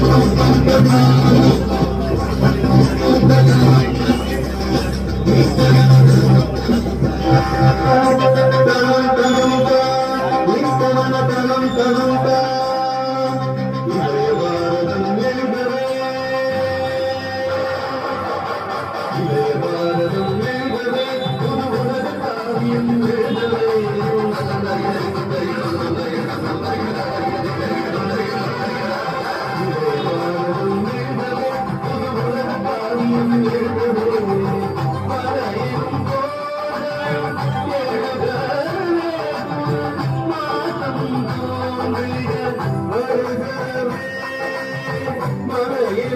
Música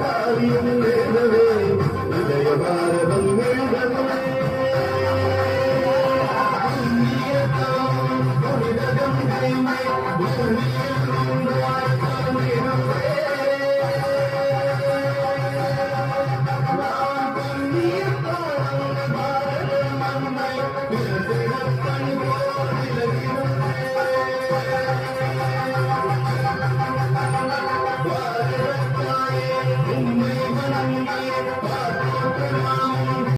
பாரியும் எழுதவே இதய பாரதம் எழுதவே